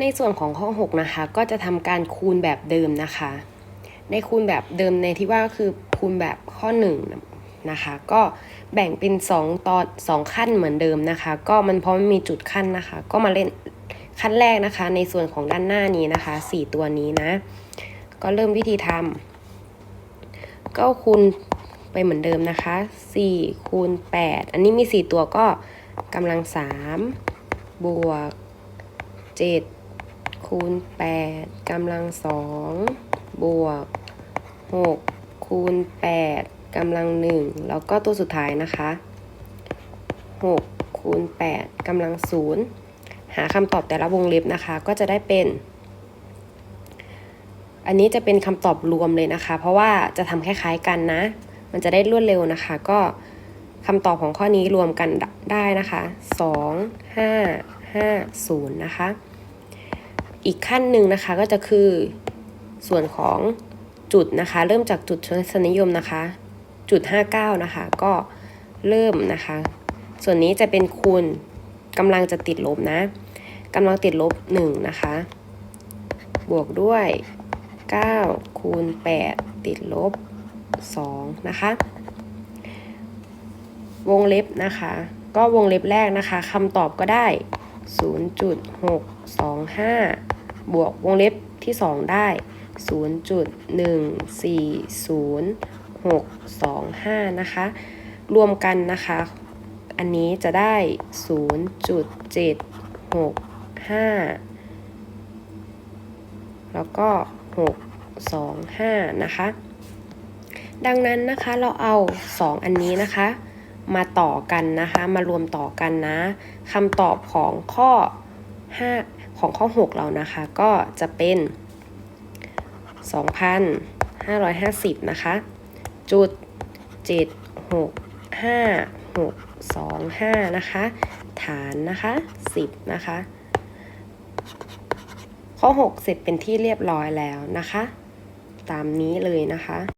ในส่วนของข้อ 6 นะคะ ก็จะทำการคูณแบบเดิมนะคะ ในคูณแบบเดิมในที่ว่าก็คือคูณแบบข้อ 1 นะคะ ก็แบ่งเป็น 2 ตอน 2 ขั้นเหมือนเดิมนะคะ ก็มันเพราะมันมีจุดขั้นนะคะ ก็มาเล่นขั้นแรกนะคะ ในส่วนของด้านหน้านี้นะคะ 4 ตัวนี้นะ ก็เริ่มวิธีทำก็คูณไปเหมือนเดิมนะคะ 4 คูณ 8 อันนี้มี 4 ตัวก็กำลัง 3 บวก 7 คูณ 8กำลัง2บวก 6 คูณ 8กำลัง1แล้วก็ตัวสุดท้ายนะคะ 6 คูณ 8กำลัง0หาคำตอบแต่ละวงเล็บนะคะ ก็จะได้เป็น อันนี้จะเป็นคำตอบรวมเลยนะคะ เพราะว่าจะทำคล้ายๆกันนะ มันจะได้รวดเร็วนะคะ ก็คำตอบของข้อนี้รวมกันได้นะคะ 2 5 5 0 นะคะ อีกขั้นหนึ่งนะคะก็จะคือส่วนของจุดนะคะ เริ่มจากจุดชนนิยมนะคะ จุด 59 นะคะ ก็เริ่มนะคะ ส่วนนี้จะเป็นคูณกำลังจะติดลบนะกำลังติดลบ1นะคะ บวกด้วย 9 คูณ 8 ติดลบ 2 นะคะ วงเล็บนะคะ ก็วงเล็บแรกนะคะคำตอบก็ได้ 0.625 บวกวงเล็บที่ 2 ได้ 0.140.625 นะคะ รวมกันนะคะ อันนี้จะได้ 0.765 แล้วก็ 625 นะคะ ดังนั้นนะคะเราเอา 2 อันนี้นะคะมาต่อกันนะคะ มารวมต่อกันนะคำตอบของข้อ 5 ของข้อ 6 เรานะคะก็จะเป็น 2,550 นะคะ จุด 7 6 5 6 2 5 นะคะ ฐานนะคะ 10 นะคะ ข้อ 6 เสร็จเป็นที่เรียบร้อยแล้วนะคะ ตามนี้เลยนะคะ